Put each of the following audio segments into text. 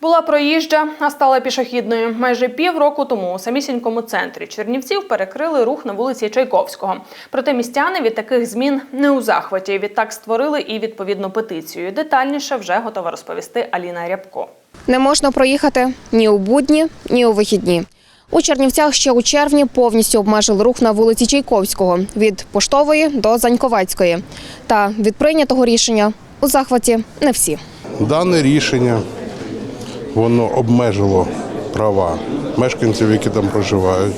Була проїжджа, а стала пішохідною. Майже півроку тому у самісінькому центрі Чернівців перекрили рух на вулиці Чайковського. Проте містяни від таких змін не у захваті. Відтак створили і відповідну петицію. Детальніше вже готова розповісти Аліна Рябко. Не можна проїхати ні у будні, ні у вихідні. У Чернівцях ще у червні повністю обмежили рух на вулиці Чайковського від Поштової до Заньковецької. Та від прийнятого рішення у захваті не всі. Дане рішення воно обмежило права мешканців, які там проживають.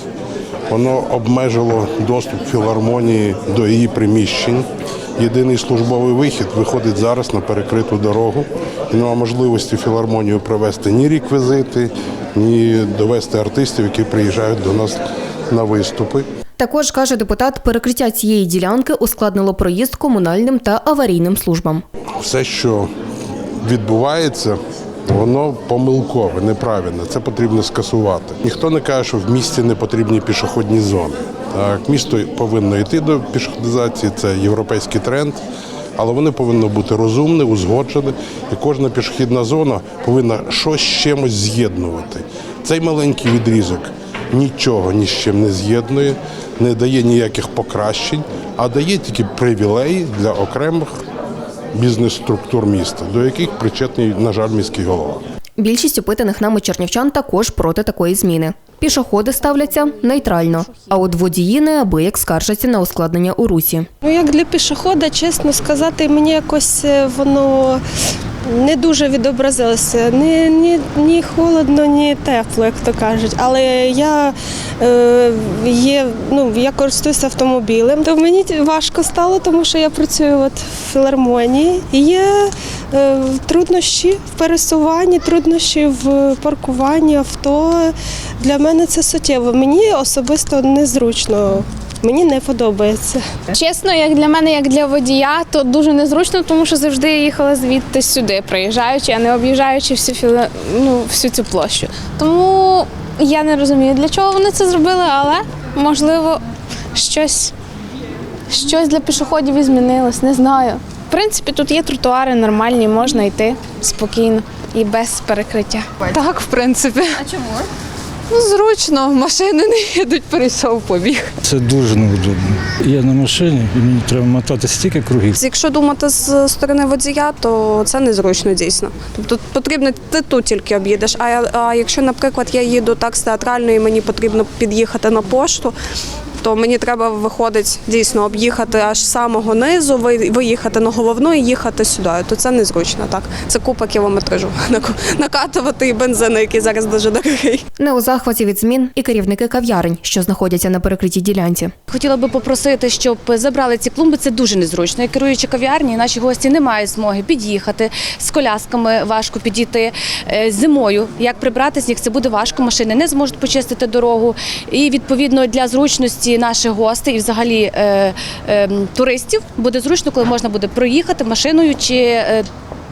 Воно обмежило доступ філармонії до її приміщень. Єдиний службовий вихід виходить зараз на перекриту дорогу. І немає можливості філармонію провести ні реквізити, ні довести артистів, які приїжджають до нас на виступи. Також каже депутат, перекриття цієї ділянки ускладнило проїзд комунальним та аварійним службам. все, що відбувається, воно помилкове, неправильне. Це потрібно скасувати. Ніхто не каже, що в місті не потрібні пішохідні зони. Так, місто повинно йти до пішохідизації, це європейський тренд. Але вони повинні бути розумні, узгоджені, і кожна пішохідна зона повинна щось з чимось з'єднувати. Цей маленький відрізок нічого ні з чим не з'єднує, не дає ніяких покращень, а дає тільки привілеї для окремих бізнес-структур міста, до яких причетний, на жаль, міський голова. Більшість опитаних нами чернівчан також проти такої зміни. Пішоходи ставляться нейтрально, а от водії неабияк скаржаться на ускладнення у русі. Ну, як для пішохода, чесно сказати, мені якось е, воно не дуже відобразилося. Ні, ні, ні холодно, ні тепло, як то кажуть. Але я е, є, ну, я користуюся автомобілем, то мені важко стало, тому що я працюю от в філармонії. І є е, труднощі в пересуванні, труднощі в паркуванні авто. Для мене це суттєво. Мені особисто незручно. Мені не подобається. Чесно, як для мене, як для водія, то дуже незручно, тому що завжди я їхала звідти сюди, приїжджаючи, а не об'їжджаючи всю філе... ну, всю цю площу. Тому я не розумію, для чого вони це зробили, але можливо щось, щось для пішоходів і змінилось, не знаю. В принципі, тут є тротуари нормальні, можна йти спокійно і без перекриття. Так, в принципі. А чому? Ну, зручно, машини не їдуть, перейшов, побіг. Це дуже неудобно. Я на машині і мені треба мотати стільки кругів. Якщо думати з сторони водія, то це незручно дійсно. Тобто потрібно ти тут тільки об'їдеш. А, а якщо, наприклад, я їду так з театральної, мені потрібно під'їхати на пошту. То мені треба виходить дійсно об'їхати аж з самого низу, ви- виїхати на головну і їхати сюди. То це незручно. Так це купа кілометражу накатувати і бензин, який зараз дуже дорогий. Не у захваті від змін і керівники кав'ярень, що знаходяться на перекритій ділянці. Хотіла би попросити, щоб забрали ці клумби. Це дуже незручно. Як керуючи кав'ярні, наші гості не мають змоги під'їхати з колясками. Важко підійти Е, зимою. Як прибрати сніг, це буде важко. Машини не зможуть почистити дорогу. І відповідно для зручності наших гостей і взагалі е, е, туристів буде зручно, коли можна буде проїхати машиною чи.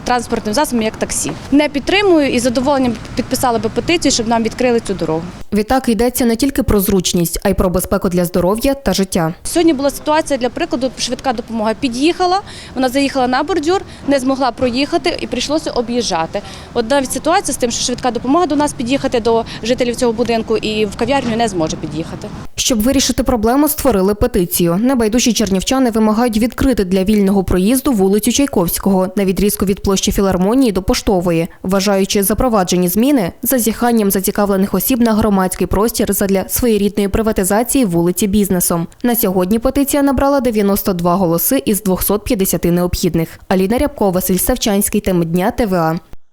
Транспортним засобом як таксі не підтримую і з задоволенням підписала би петицію, щоб нам відкрили цю дорогу. Відтак йдеться не тільки про зручність, а й про безпеку для здоров'я та життя. Сьогодні була ситуація для прикладу. Швидка допомога під'їхала. Вона заїхала на бордюр, не змогла проїхати і прийшлося об'їжджати. От навіть ситуація з тим, що швидка допомога до нас під'їхати до жителів цього будинку і в кав'ярню не зможе під'їхати. Щоб вирішити проблему, створили петицію. Небайдужі чернівчани вимагають відкрити для вільного проїзду вулицю Чайковського на відрізку від площі філармонії до поштової, вважаючи запроваджені зміни зазіханням зацікавлених осіб на громадський простір задля своєрідної приватизації вулиці бізнесом. На сьогодні петиція набрала 92 голоси із 250 необхідних. Аліна Рябко, Василь Савчанський. Теми дня ТВА.